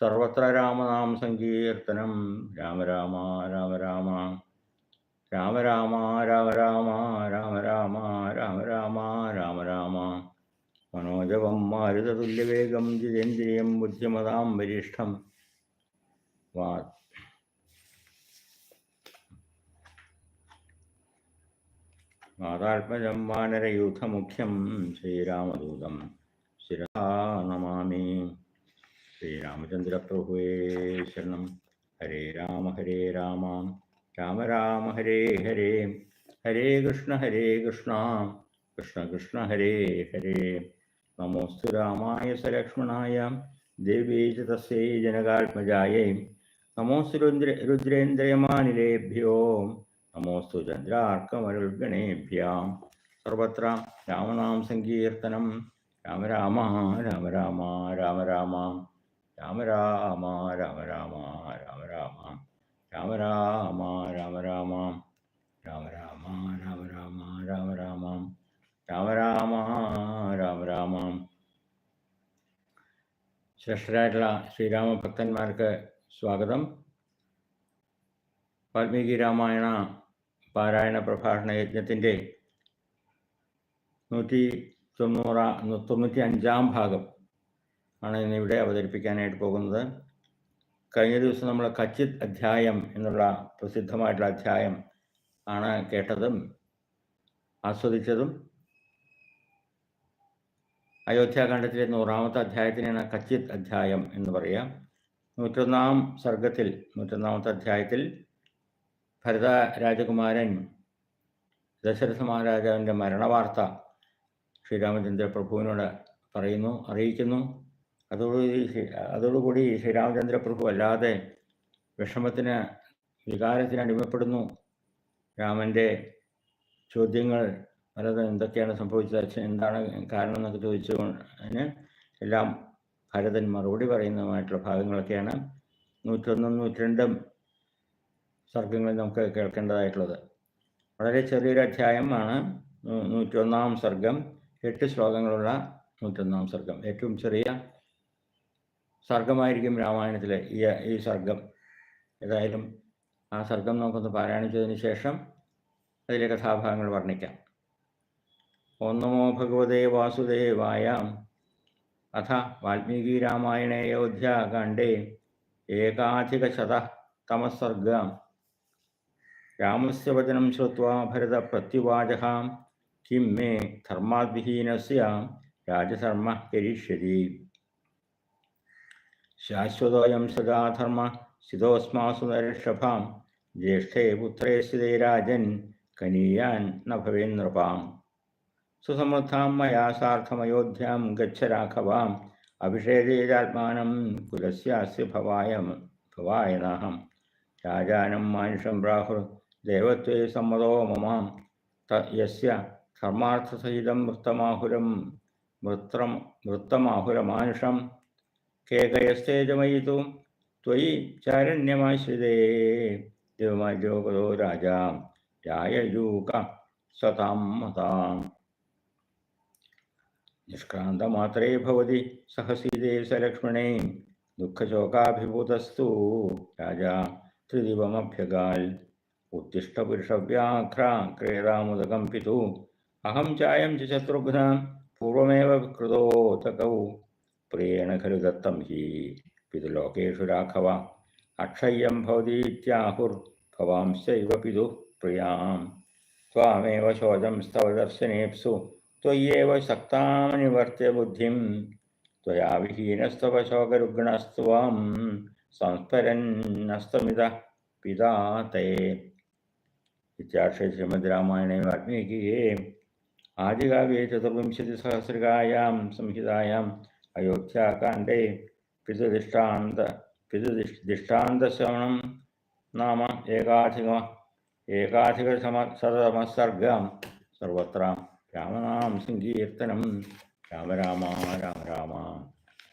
സർവത്ര രാമനാം സങ്കീർത്തനം. രാമ രാമ രാമ രാമ. രാമ രാമ രാമ രാമ രാമ രാമ രാമ രാമ രാമ രാമ. മനോജവം മാരുതതുല്യവേഗം ജിതേന്ദ്രിയം ബുദ്ധിമതാം വരിഷ്ഠം വാ. മാതാത്മജം വാനരയൂഥമുഖ്യം ശ്രീരാമദൂതം. ശിരാ നമാമി. ശ്രീരാമചന്ദ്രപ്രഭുവേ ശരണം. ഹരേ രാമ ഹരേ രാമ. രാമ രാമ ഹരേ ഹരേ. ഹരേ കൃഷ്ണ ഹരേ കൃഷ്ണ. കൃഷ്ണ കൃഷ്ണ ഹരേ ഹരേ. നമോസ്തു രാമായ സലക്ഷ്മണായ ദേവീ തസ്യൈ ജനകാത്മജായൈ. നമോസ്തു രുദ്ര രുദ്രേന്ദ്രയമാനിലേഭ്യോ. നമോസ്തു ചന്ദ്രാർക്കമരുൾഗണേഭ്യാം. സർവത്ര രാമനാം സങ്കീർത്തനം. രാമ രാമ രാമ രാമ രാമ രാമ. രാമ രാമ രാമ രാമ രാമ രാമ രാമ രാമ രാമ രാമ രാമ രാമ രാമ രാമ രാമ രാമ രാമ രാമ രാമ രാമ. ശ്രേഷ്ഠരായിട്ടുള്ള ശ്രീരാമ ഭക്തന്മാർക്ക് സ്വാഗതം. വാൽമീകി രാമായണ പാരായണ പ്രഭാഷണ യജ്ഞത്തിന്റെ നൂറ്റി തൊണ്ണൂറാ തൊണ്ണൂറ്റി അഞ്ചാം ഭാഗം ആണ് ഇന്നിവിടെ അവതരിപ്പിക്കാനായിട്ട് പോകുന്നത്. കഴിഞ്ഞ ദിവസം നമ്മൾ കച്ചിത് അധ്യായം എന്നുള്ള പ്രസിദ്ധമായിട്ടുള്ള അധ്യായം ആണ് കേട്ടതും ആസ്വദിച്ചതും. അയോധ്യാകാന്ഡത്തിലെ നൂറാമത്തെ അധ്യായത്തിനാണ് കച്ചിത് അധ്യായം എന്ന് പറയുക. നൂറ്റൊന്നാം സർഗത്തിൽ നൂറ്റൊന്നാമത്തെ അധ്യായത്തിൽ ഭരത രാജകുമാരൻ ദശരഥ മഹാരാജാവിന്റെ മരണവാർത്ത ശ്രീരാമചന്ദ്ര പ്രഭുവിനോട് പറയുന്നു അറിയിക്കുന്നു. അതോടുകൂടി അതോടുകൂടി ശ്രീരാമചന്ദ്ര പ്രഭു അല്ലാതെ വിഷമത്തിന് വികാരത്തിന് അടിമപ്പെടുന്നു. രാമന്റെ ചോദ്യങ്ങൾ പലതും എന്തൊക്കെയാണ് സംഭവിച്ചത് അച്ഛൻ എന്താണ് കാരണം എന്നൊക്കെ ചോദിച്ചു അതിന് എല്ലാം ഭരതൻ മറുപടി പറയുന്നതുമായിട്ടുള്ള ഭാഗങ്ങളൊക്കെയാണ് നൂറ്റൊന്നും നൂറ്റിരണ്ടും സർഗങ്ങളിൽ നമുക്ക് കേൾക്കേണ്ടതായിട്ടുള്ളത്. വളരെ ചെറിയൊരു അധ്യായമാണ് നൂറ്റൊന്നാം സർഗം എട്ട് ശ്ലോകങ്ങളുള്ള നൂറ്റൊന്നാം സർഗം ഏറ്റവും ചെറിയ സർഗമായിരിക്കും രാമായണത്തിലെ ഈ ഈ സർഗം ഏതായാലും ആ സർഗം നമുക്കൊന്ന് പാരായണിച്ചതിന് ശേഷം അതിലെ കഥാഭാഗങ്ങൾ വർണിക്കാം. ഒന്നമോ നമോ ഭഗവതേ വാസുദേവായ. അഥ വാൽമീകി രാമായണേ അയോധ്യാകാണ്ഡേ ഏകാധികശത തമസർഗ രാമസ്യ വചനം ശ്രുത്വാ ഭരത പ്രത്യുവാച കിം മേ ധർമാദ്വിഹീനസ്യ. രാജധർമ്മ കരിഷ്യതി. ശാശ്വതോയം സദാധർമ്മ സ്ഥിതോസ്മാസു നരഷഭാം ജ്യേഷ്ഠേ പുത്രേ സ്ഥിതേ രാജൻ കനീയാൻ ന ഭവേൻ നൃപാം സുസമൃദ്ധാം മയാ സാർത്ഥമയോധ്യാം ഗച്ഛ രാഘവാം. അഭിഷേകേതാത്മാനം കുലസ്യാസ്യ ഭവായ ഭവായനഹം രാജാനം മാനുഷം പ്രാഹുർ ദേവത്വേ സമ്മതോ മമാം. യസ്യ ധർമാർത്ഥസഹിതം വൃത്തമാഹുരം വൃത്രം വൃത്തമാഹുരമാനുഷം. केकयस्तेजमयि त्वयि चारण्यमाश्रिते। देवमाद्योगतो राजा जाययूक सतां मतां निष्क्रान्तमात्रे भवति सहसीदे स लक्ष्मणे दुःखशोकाभिभूतस्तु राजा त्रिदिवमभ्यगाल्। उत्तिष्ठपुरुषव्याघ्रा क्रेदामुदकम्पितु अहं चायं च शत्रुघ्न, पूर्वमेव कृतो तकौ प्रियण खलु दत्तं हि पितुलोकेषु राघव। अक्षय्यं भवति पिदु पितुः प्रियाँ त्वामेव शोचं स्तव दर्शनेप्सु, त्वय्येव सक्तां निवर्त्य बुद्धिं त्वया विहीनस्तव शोकरुग्णस्त्वं संस्मरन्नस्तमितः पिता ते। इत्यार्षे श्रीमद्रामायणे वाल्मीकिये। आदिकाव्ये चतुर्विंशतिसहस्रिकायां संहितायां അയോധ്യാകാന്ഡേ പിതൃദിഷ്ടാന്ത പിതൃദിഷ്ടാന്തശ്രവണം നാമ ഏകാധിക ഏകാധിക സമ സർവത്ര രാമനാം സങ്കീർത്തനം. രാമ രാമ രാമ രാമ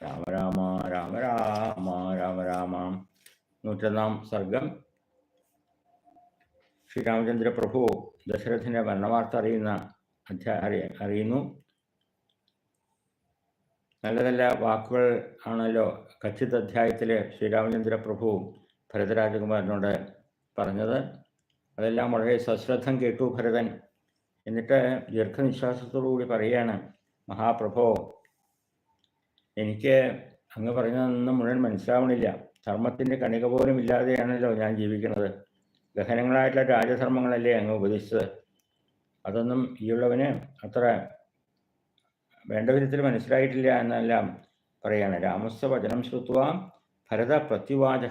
രാമ രാമ രാമ രാമ രാമ രാമ. നൂറ്റൊന്നാം സർഗം. ശ്രീരാമചന്ദ്രപ്രഭു ദശരഥിന്റെ മരണവാർത്ത അറിയുന്ന അറിയ അറിയുന്നു. നല്ല നല്ല വാക്കുകൾ ആണല്ലോ കച്ചിത് അധ്യായത്തിൽ ശ്രീരാമചന്ദ്ര പ്രഭു ഭരതരാജകുമാരനോട് പറഞ്ഞത്. അതെല്ലാം വളരെ സശ്രദ്ധം കേട്ടു ഭരതൻ. എന്നിട്ട് ദീർഘനിശ്വാസത്തോടുകൂടി പറയുകയാണ് മഹാപ്രഭോ എനിക്ക് അങ്ങ് പറഞ്ഞതൊന്നും മുഴുവൻ മനസ്സിലാവണില്ല. ധർമ്മത്തിന്റെ കണിക പോലും ഇല്ലാതെയാണല്ലോ ഞാൻ ജീവിക്കുന്നത്. ഗഹനങ്ങളായിട്ടുള്ള രാജധർമ്മങ്ങളല്ലേ അങ്ങ് ഉപദേശിച്ചത്? അതൊന്നും ഈയുള്ളവന് അത്ര വേണ്ട വിധത്തിൽ മനസ്സിലായിട്ടില്ല എന്നെല്ലാം പറയാണ്. രാമസ്വ വചനം ശ്രുത്വ ഭരത പ്രത്യുവാച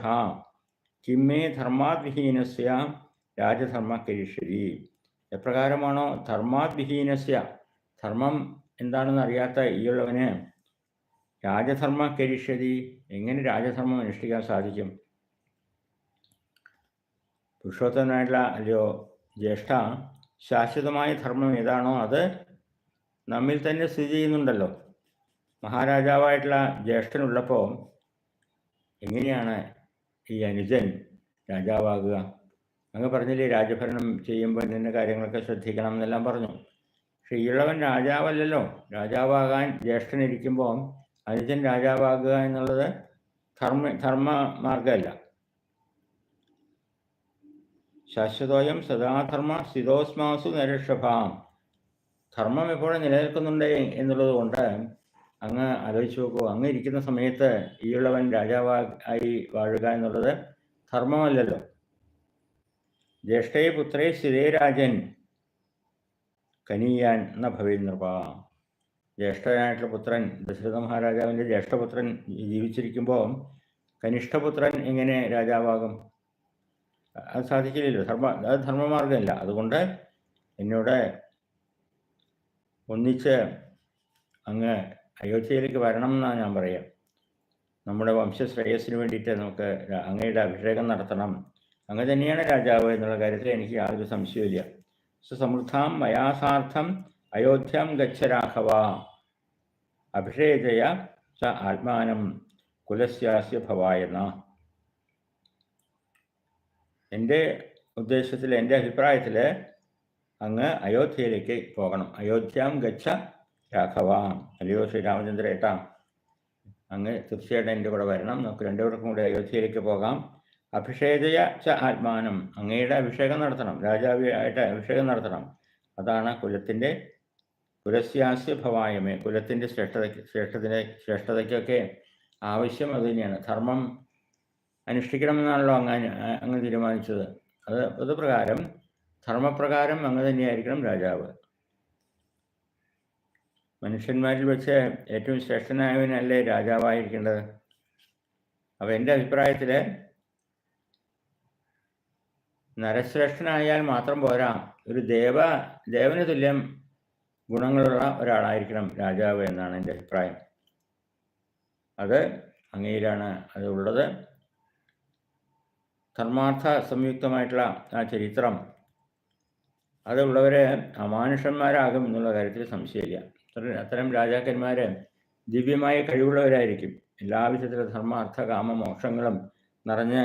കിമ്മേ ധർമാദ്വിഹീനസ്യ രാജധർമ്മ കരിഷരി എപ്രകാരമാണോ ധർമാദ്വിഹീനസ്യ? ധർമ്മം എന്താണെന്ന് അറിയാത്ത ഈയുള്ളവന് രാജധർമ്മ കരിഷതി എങ്ങനെ രാജധർമ്മം അനുഷ്ഠിക്കാൻ സാധിക്കും? പുരുഷോത്തമനായിട്ടുള്ള അല്ലയോ ജ്യേഷ്ഠ ശാശ്വതമായ ധർമ്മം ഏതാണോ അത് നമ്മിൽ തന്നെ സ്ഥിതി ചെയ്യുന്നുണ്ടല്ലോ. മഹാരാജാവായിട്ടുള്ള ജ്യേഷ്ഠനുള്ളപ്പോൾ എങ്ങനെയാണ് ഈ അനുജൻ രാജാവാകുക? അങ്ങ് പറഞ്ഞില്ലേ രാജഭരണം ചെയ്യുമ്പോൾ ഇന്ന കാര്യങ്ങളൊക്കെ ശ്രദ്ധിക്കണം എന്നെല്ലാം പറഞ്ഞു. പക്ഷെ ഈയുള്ളവൻ രാജാവല്ലല്ലോ. രാജാവാകാൻ ജ്യേഷ്ഠനിരിക്കുമ്പോൾ അനുജൻ രാജാവാകുക എന്നുള്ളത് ധർമ്മ ധർമ്മ മാർഗമല്ല ശാശ്വതോയം സദാധർമ്മ സ്ഥിതോസ്മാസു നരഷഭാം ധർമ്മം എപ്പോഴും നിലനിൽക്കുന്നുണ്ട് എന്നുള്ളത് കൊണ്ട് അങ്ങ് ആലോചിച്ച് നോക്കൂ. അങ്ങ് ഇരിക്കുന്ന സമയത്ത് ഈയുള്ളവൻ രാജാവായി വാഴുക എന്നുള്ളത് ധർമ്മമല്ലല്ലോ ജ്യേഷ്ഠേ പുത്രേ സ്ഥിതേ രാജൻ. കനീയാൻ എന്ന ഭവേന്ദ്രപ ജ്യേഷ്ഠനായിട്ടുള്ള പുത്രൻ ദശരഥ മഹാരാജാവിന്റെ ജ്യേഷ്ഠപുത്രൻ ജീവിച്ചിരിക്കുമ്പോൾ കനിഷ്ഠപുത്രൻ എങ്ങനെ രാജാവാകും? അത് സാധിക്കില്ലല്ലോ. ധർമ്മ അത് ധർമ്മമാർഗമല്ല. അതുകൊണ്ട് എന്നോട് ഒന്നിച്ച് അങ്ങ് അയോധ്യയിലേക്ക് വരണം എന്നാണ് ഞാൻ പറയാം. നമ്മുടെ വംശശ്രേയസ്സിന് വേണ്ടിയിട്ട് നമുക്ക് അങ്ങയുടെ അഭിഷേകം നടത്തണം. അങ്ങ് തന്നെയാണ് രാജാവ് എന്നുള്ള കാര്യത്തിൽ എനിക്ക് യാതൊരു സംശയമില്ല സുസമൃദ്ധാം മയാസാർത്ഥം അയോധ്യം ഗച്ഛ രാഘവ അഭിഷേകയ സ ആത്മാനം കുലസ്യാസ്യ ഭവായന എന്റെ ഉദ്ദേശത്തിൽ എന്റെ അഭിപ്രായത്തിൽ അങ്ങ് അയോധ്യയിലേക്ക് പോകണം. അയോധ്യാം ഗച്ഛ രാഘവ. അല്ലയോ ശ്രീരാമചന്ദ്ര ഏട്ടാ. അങ്ങ് തീർച്ചയായിട്ടും എന്റെ കൂടെ വരണം. നമുക്ക് രണ്ടുപേർക്കും കൂടി അയോധ്യയിലേക്ക് പോകാം. അഭിഷേകയ ച ആത്മാനം. അങ്ങയുടെ അഭിഷേകം നടത്തണം. രാജാവിയായിട്ട് അഭിഷേകം നടത്തണം. അതാണ് കുലത്തിന്റെ കുലസ്യാസ്യ ഭവായമേ കുലത്തിന്റെ ശ്രേഷ്ഠതയ്ക്ക് ശ്രേഷ്ഠത്തിന്റെ ശ്രേഷ്ഠതയ്ക്കൊക്കെ ആവശ്യം അത് തന്നെയാണ്. ധർമ്മം അനുഷ്ഠിക്കണമെന്നാണല്ലോ അങ്ങ് അങ്ങ് തീരുമാനിച്ചത്. അത് അത് പ്രകാരം ധർമ്മപ്രകാരം അങ്ങ് തന്നെയായിരിക്കണം രാജാവ്. മനുഷ്യന്മാരിൽ വെച്ച് ഏറ്റവും ശ്രേഷ്ഠനായവനല്ലേ രാജാവായിരിക്കേണ്ടത്? അപ്പോൾ എന്റെ അഭിപ്രായത്തിൽ നരശ്രേഷ്ഠനായാൽ മാത്രം പോരാ. ഒരു ദേവ ദേവന് തുല്യം ഗുണങ്ങളുള്ള ഒരാളായിരിക്കണം രാജാവ് എന്നാണ് എന്റെ അഭിപ്രായം. അത് അങ്ങയിലാണ് അത് ഉള്ളത്. ധർമാർത്ഥ സംയുക്തമായിട്ടുള്ള ആ ചരിത്രം അതുള്ളവർ അമാനുഷന്മാരാകും എന്നുള്ള കാര്യത്തിൽ സംശയമില്ല. അത്തരം രാജാക്കന്മാർ ദിവ്യമായ കഴിവുള്ളവരായിരിക്കും. എല്ലാ വിധത്തിലുള്ള ധർമ്മ അർത്ഥ കാമ മോക്ഷങ്ങളും നിറഞ്ഞ്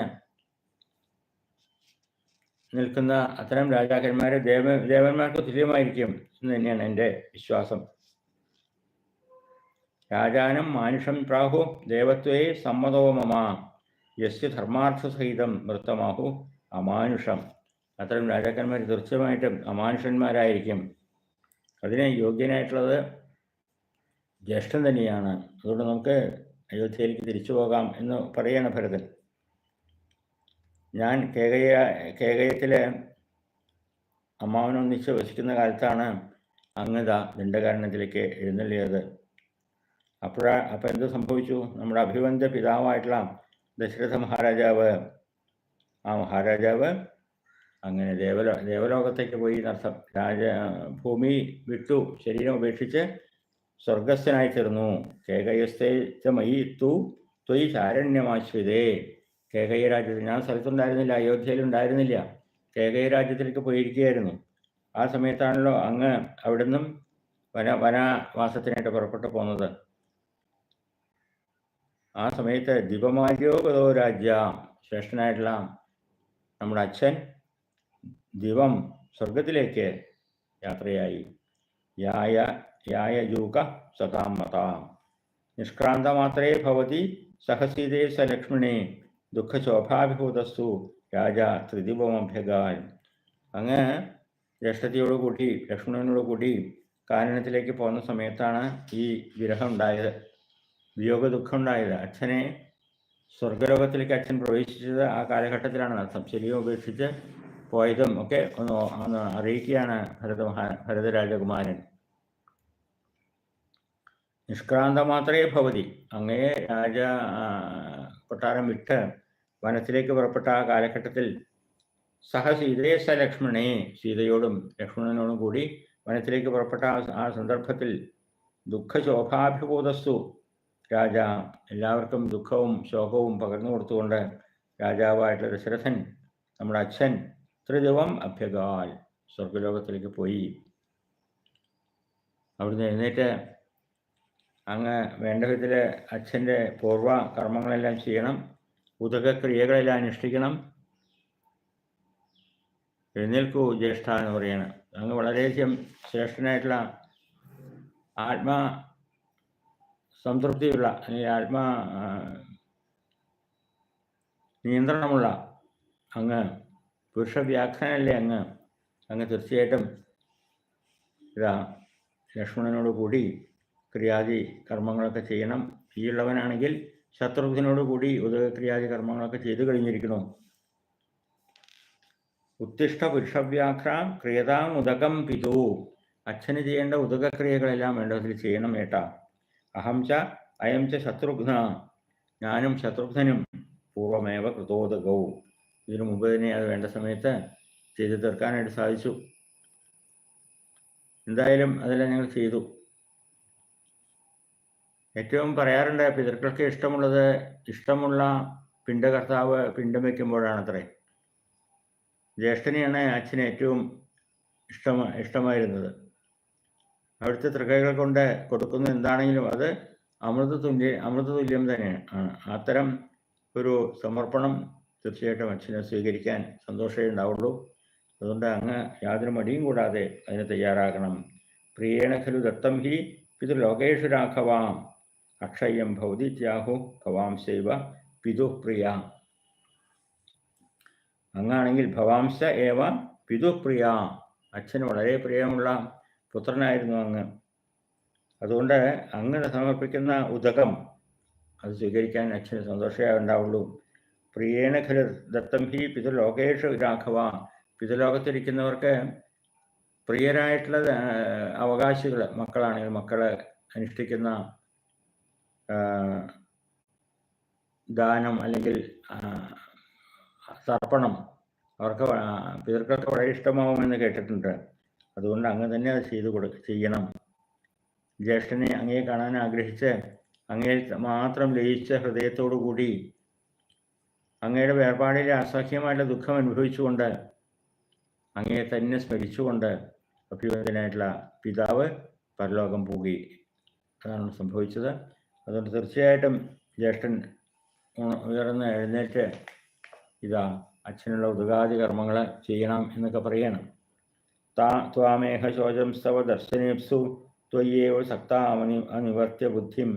നിൽക്കുന്ന അത്തരം രാജാക്കന്മാർ ദേവ ദേവന്മാർക്ക് തുല്യമായിരിക്കും എന്ന് തന്നെയാണ് എന്റെ വിശ്വാസം. രാജാനം മാനുഷം പ്രാഹു ദേവത്വേ സമ്മതോമമാ യസ് ധർമാർത്ഥ ധർമാർത്ഥസഹിതം വൃത്തമാഹു അമാനുഷം. അത്തരം രാജാക്കന്മാർ തീർച്ചയായിട്ടും അമാനുഷന്മാരായിരിക്കും. അതിന് യോഗ്യനായിട്ടുള്ളത് ജ്യേഷ്ഠൻ തന്നെയാണ്. അതുകൊണ്ട് നമുക്ക് അയോധ്യയിലേക്ക് തിരിച്ചു പോകാം എന്ന് പറയുകയാണ് ഭരതൻ. ഞാൻ കേകയ കേകയത്തിലെ അമ്മാവനൊന്നിച്ച് വസിക്കുന്ന കാലത്താണ് അങ്ങത ദണ്ഡകാരണത്തിലേക്ക് എഴുന്നള്ളിയത്. അപ്പോഴാ അപ്പം എന്ത് സംഭവിച്ചു? നമ്മുടെ അഭിവന്ദ പിതാവായിട്ടുള്ള ദശരഥ മഹാരാജാവ് ആ മഹാരാജാവ് അങ്ങനെ ദേവലോ ദേവലോകത്തേക്ക് പോയി എന്നർത്ഥം രാജ ഭൂമി വിട്ടു. ശരീരം ഉപേക്ഷിച്ച് സ്വർഗസ്ഥനായി തീർന്നു കേകയസ്ഥമയി തു ത്വയി ചാരണ്യമാശ്രിതേ കേകയ രാജ്യത്തിൽ ഞാൻ സ്ഥലത്തുണ്ടായിരുന്നില്ല അയോധ്യയിലുണ്ടായിരുന്നില്ല. കേകയ രാജ്യത്തിലേക്ക് പോയിരിക്കുകയായിരുന്നു. ആ സമയത്താണല്ലോ അങ്ങ് അവിടെ നിന്നും വന വനവാസത്തിനായിട്ട് പുറപ്പെട്ടു പോകുന്നത് ആ സമയത്ത് ദിവമാര്യോഗതോ രാജ്യ. ശ്രേഷ്ഠനായിട്ടുള്ള നമ്മുടെ അച്ഛൻ ദിവം സ്വർഗത്തിലേക്ക് യാത്രയായി. യായ യായ യൂക സതാം മതാം. നിഷ്ക്രാന്തമാത്രേ ഭവതി സഹസീതേ സ ലക്ഷ്മണേ. ദുഃഖശോഭാഭിഭൂതസ്തു രാജ ത്രിദിവമഭ്യഗാൻ. അങ്ങ് ജ്യേഷ്ഠതയോട് കൂടി ലക്ഷ്മണനോട് കൂടി കാനനത്തിലേക്ക് പോകുന്ന സമയത്താണ് ഈ വിരഹം ഉണ്ടായത് വിയോഗ ദുഃഖം ഉണ്ടായത് അച്ഛനെ സ്വർഗലോകത്തിലേക്ക് അച്ഛൻ പ്രവേശിച്ചത് ആ കാലഘട്ടത്തിലാണ്. അർത്ഥം ശരിയും ഉപേക്ഷിച്ച് പോയതും ഒക്കെ ഒന്ന് ഒന്ന് അറിയിക്കുകയാണ് ഭരത ഭരതരാജകുമാരൻ നിഷ്ക്രാന്ത മാത്രമേ ഭവതി. അങ്ങയെ രാജ കൊട്ടാരം വിട്ട് വനത്തിലേക്ക് പുറപ്പെട്ട ആ കാലഘട്ടത്തിൽ സഹ സീതയെ സ ലക്ഷ്മണേ സീതയോടും ലക്ഷ്മണനോടും കൂടി വനത്തിലേക്ക് പുറപ്പെട്ട ആ സന്ദർഭത്തിൽ ദുഃഖശോഭാഭിഭൂതസ്തു രാജ എല്ലാവർക്കും ദുഃഖവും ശോകവും പകർന്നു കൊടുത്തുകൊണ്ട് രാജാവായിട്ടുള്ള ദശരഥൻ നമ്മുടെ അച്ഛൻ ത്രിദിവം അഭ്യഗാൽ സ്വർഗലോകത്തിലേക്ക് പോയി. അവിടുന്ന് എഴുന്നേറ്റ് അങ്ങ് വേണ്ട വിധത്തിൽ അച്ഛന്റെ പൂർവ കർമ്മങ്ങളെല്ലാം ചെയ്യണം. ഉദക ക്രിയകളെല്ലാം അനുഷ്ഠിക്കണം. എഴുന്നേൽക്കൂ ജ്യേഷ്ഠ എന്ന് പറയണം. അങ്ങ് വളരെയധികം ശ്രേഷ്ഠനായിട്ടുള്ള ആത്മാ സംതൃപ്തിയുള്ള അല്ലെങ്കിൽ ആത്മാ നിയന്ത്രണമുള്ള അങ്ങ് പുരുഷവ്യാഖ്യാനല്ലേ അങ്ങ്? അങ്ങ് തീർച്ചയായിട്ടും ഇതാ ലക്ഷ്മണനോട് കൂടി ക്രിയാദി കർമ്മങ്ങളൊക്കെ ചെയ്യണം. ഈയുള്ളവനാണെങ്കിൽ ശത്രുഘ്നോട് കൂടി ഉദകക്രിയാദി കർമ്മങ്ങളൊക്കെ ചെയ്തു കഴിഞ്ഞിരിക്കുന്നു. ഉത്തിഷ്ഠ പുരുഷവ്യാഘ്രാം ക്രിയതാം ഉദകം പിതു. അച്ഛന് ചെയ്യേണ്ട ഉദകക്രിയകളെല്ലാം വേണ്ടതിൽ ചെയ്യണം ഏട്ടാ. അഹം ച അയം ച ശത്രുഘ്ന. ഞാനും ശത്രുഘ്നും പൂർവമേവ കൃതോദകവും ഇതിനു മുമ്പ് തന്നെ അത് വേണ്ട സമയത്ത് ചെയ്തു തീർക്കാനായിട്ട് സാധിച്ചു. എന്തായാലും അതെല്ലാം ഞങ്ങൾ ചെയ്തു. ഏറ്റവും പറയാറുണ്ട് പിതൃക്കൾക്ക് ഇഷ്ടമുള്ളത് ഇഷ്ടമുള്ള പിണ്ടകർത്താവ് പിണ്ടം വയ്ക്കുമ്പോഴാണത്രേ ജ്യേഷ്ഠനെയാണ് അച്ഛന് ഏറ്റവും ഇഷ്ടമ ഇഷ്ടമായിരുന്നത്. അവിടുത്തെ തൃക്കൈകൾ കൊണ്ട് കൊടുക്കുന്ന എന്താണെങ്കിലും അത് അമൃത തുല്യ അമൃത തുല്യം തന്നെയാണ് അത്തരം ഒരു സമർപ്പണം തീർച്ചയായിട്ടും അച്ഛനെ സ്വീകരിക്കാൻ സന്തോഷമേ ഉണ്ടാവുള്ളൂ. അതുകൊണ്ട് അങ്ങ് യാതൊരു മടിയും കൂടാതെ അതിന് തയ്യാറാകണം. പ്രിയേണ ഖലു ദത്തം ഹി പിതൃലോകേഷു രാഘവാം. അക്ഷയം ഭൗതിത്യാഹു ഭവാംശൈവ പിതു പ്രിയ. അങ്ങാണെങ്കിൽ ഭവാംശ ഏവ പിതു പ്രിയ. അച്ഛന് വളരെ പ്രിയമുള്ള പുത്രനായിരുന്നു അങ്ങ്. അതുകൊണ്ട് അങ്ങനെ സമർപ്പിക്കുന്ന ഉദകം അത് സ്വീകരിക്കാൻ അച്ഛന് സന്തോഷമേ ഉണ്ടാവുള്ളൂ. പ്രിയേണ ഖലു ദത്തം ഹി പിതൃലോകേഷു രാഘവ. പിതൃലോകത്തിരിക്കുന്നവർക്ക് പ്രിയരായിട്ടുള്ള അവകാശികൾ മക്കളാണെങ്കിൽ മക്കളെ അനുഷ്ഠിക്കുന്ന ദാനം അല്ലെങ്കിൽ തർപ്പണം അവർക്ക് പിതൃക്കൾക്ക് വളരെ ഇഷ്ടമാവുമെന്ന് കേട്ടിട്ടുണ്ട്. അതുകൊണ്ട് അങ്ങ് തന്നെ അത് ചെയ്തു കൊടു ചെയ്യണം. ജ്യേഷ്ഠനെ അങ്ങയെ കാണാൻ ആഗ്രഹിച്ച് അങ്ങേ മാത്രം ലയിച്ച ഹൃദയത്തോടു കൂടി അങ്ങയുടെ വേർപാടിലെ അസഹ്യമായിട്ടുള്ള ദുഃഖം അനുഭവിച്ചുകൊണ്ട് അങ്ങയെ തന്നെ സ്മരിച്ചുകൊണ്ട് അഭിവന്ദനായിട്ടുള്ള പിതാവ് പരലോകം പോകി അതാണ് സംഭവിച്ചത്. അതുകൊണ്ട് തീർച്ചയായിട്ടും ജ്യേഷ്ഠൻ ഉയർന്ന് എഴുന്നേറ്റ് ഇതാ അച്ഛനുള്ള ഉദകാദി കർമ്മങ്ങൾ ചെയ്യണം എന്നൊക്കെ പറയണം. താ ത്വാമേഹ ശോചം സ്തവ ദർശനേപ്സു ത്വയ്യേവ സക്താമനി അനിവർത്തിയ ബുദ്ധിം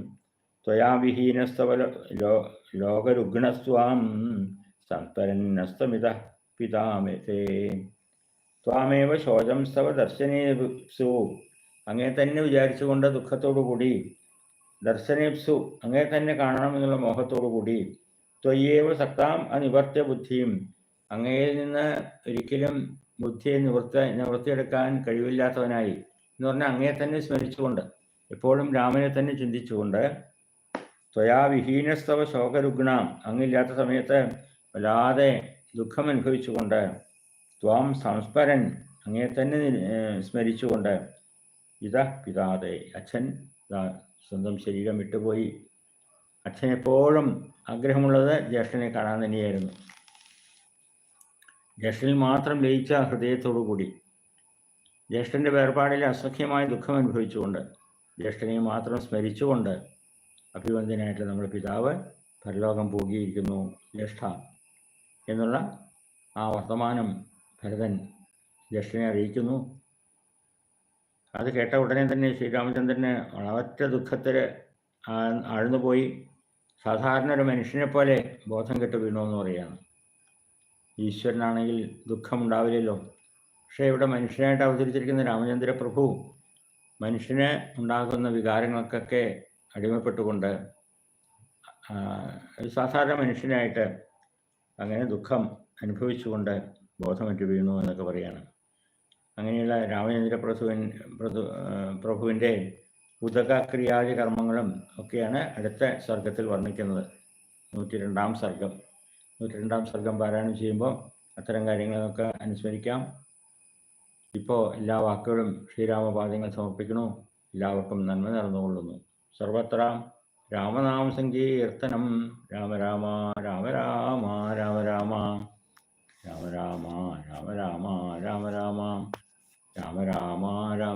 ത്വയാ വിഹീനസ്തവ ലോ ലോകരുഗ്ണസ്വാം സൽപരന്നസ്തമിത പിതാമേ ത്വാമേവ ശോചം സവ ദർശനേപ്സു അങ്ങേ തന്നെ വിചാരിച്ചുകൊണ്ട് ദുഃഖത്തോടു കൂടി ദർശനേപ്സു അങ്ങേ തന്നെ കാണണം എന്നുള്ള മോഹത്തോടു കൂടി ത്വയ്യേവ സക്താം അനിവർത്തിയ ബുദ്ധിയും അങ്ങയിൽ നിന്ന് ഒരിക്കലും ബുദ്ധിയെ നിവർത്ത നിവൃത്തിയെടുക്കാൻ കഴിവില്ലാത്തവനായി എന്ന് പറഞ്ഞാൽ അങ്ങേ തന്നെ സ്മരിച്ചുകൊണ്ട് എപ്പോഴും രാമനെ തന്നെ ചിന്തിച്ചുകൊണ്ട് ത്വയാ വിഹീനസ്തവ ശോകരുഗ്ണാം അങ്ങില്ലാത്ത സമയത്ത് വല്ലാതെ ദുഃഖം അനുഭവിച്ചുകൊണ്ട് ത്വാം സംസ്മരൻ അങ്ങേ തന്നെ സ്മരിച്ചുകൊണ്ട് ഇത പിതാതെ അച്ഛൻ സ്വന്തം ശരീരം വിട്ടുപോയി. അച്ഛൻ എപ്പോഴും ആഗ്രഹമുള്ളത് ജ്യേഷ്ഠനെ കാണാൻ തന്നെയായിരുന്നു. ജ്യേഷ്ഠനിൽ മാത്രം ലയിച്ച ഹൃദയത്തോടു കൂടി ജ്യേഷ്ഠന്റെ വേർപാടിൽ അസഖ്യമായ ദുഃഖം അനുഭവിച്ചുകൊണ്ട് ജ്യേഷ്ഠനെ മാത്രം സ്മരിച്ചുകൊണ്ട് അഭിവന്ദനായിട്ട് നമ്മുടെ പിതാവ് പരലോകം പോകിയിരിക്കുന്നു ജ്യേഷ്ഠ എന്നുള്ള ആ വർത്തമാനം ഭരതൻ ജ്യേഷ്ഠനെ അറിയിക്കുന്നു. അത് കേട്ട ഉടനെ തന്നെ ശ്രീരാമചന്ദ്രന് വളവറ്റ ദുഃഖത്തിൽ ആഴ്ന്നുപോയി. ആഴ്ന്നു സാധാരണ ഒരു മനുഷ്യനെ പോലെ ബോധം കെട്ട് വീണു എന്ന് പറയുകയാണ് ഈശ്വരനാണെങ്കിൽ ദുഃഖമുണ്ടാവില്ലല്ലോ പക്ഷേ ഇവിടെ മനുഷ്യനായിട്ട് അവതരിച്ചിരിക്കുന്ന രാമചന്ദ്ര പ്രഭു മനുഷ്യന് ഉണ്ടാകുന്ന വികാരങ്ങൾക്കൊക്കെ അടിമപ്പെട്ടുകൊണ്ട് സാധാരണ മനുഷ്യനായിട്ട് അങ്ങനെ ദുഃഖം അനുഭവിച്ചുകൊണ്ട് ബോധമറ്റു വീഴുന്നു എന്നൊക്കെ പറയാണ്. അങ്ങനെയുള്ള രാമചന്ദ്ര പ്രഭുവിൻ പ്രഭു പ്രഭുവിന്റെ ഉദകക്രിയാദി കർമ്മങ്ങളും ഒക്കെയാണ് അടുത്ത സർഗത്തിൽ വർണിക്കുന്നത്. നൂറ്റി രണ്ടാം സർഗം. നൂറ്റി രണ്ടാം സർഗം പാരായണം ചെയ്യുമ്പോൾ അത്തരം കാര്യങ്ങളൊക്കെ അനുസ്മരിക്കാം. ഇപ്പോൾ എല്ലാ വാക്കുകളും ശ്രീരാമപാദങ്ങൾ സമർപ്പിക്കണു എല്ലാവർക്കും നന്മ നടന്നുകൊള്ളുന്നു സർവത്ര രാമനാമ സങ്കീർത്തനം. രാമ രാമ രാമ രാമ രാമ രാമ. രാമ രാമ രാമ രാമ രാമ രാമ. രാമ രാമ രാമ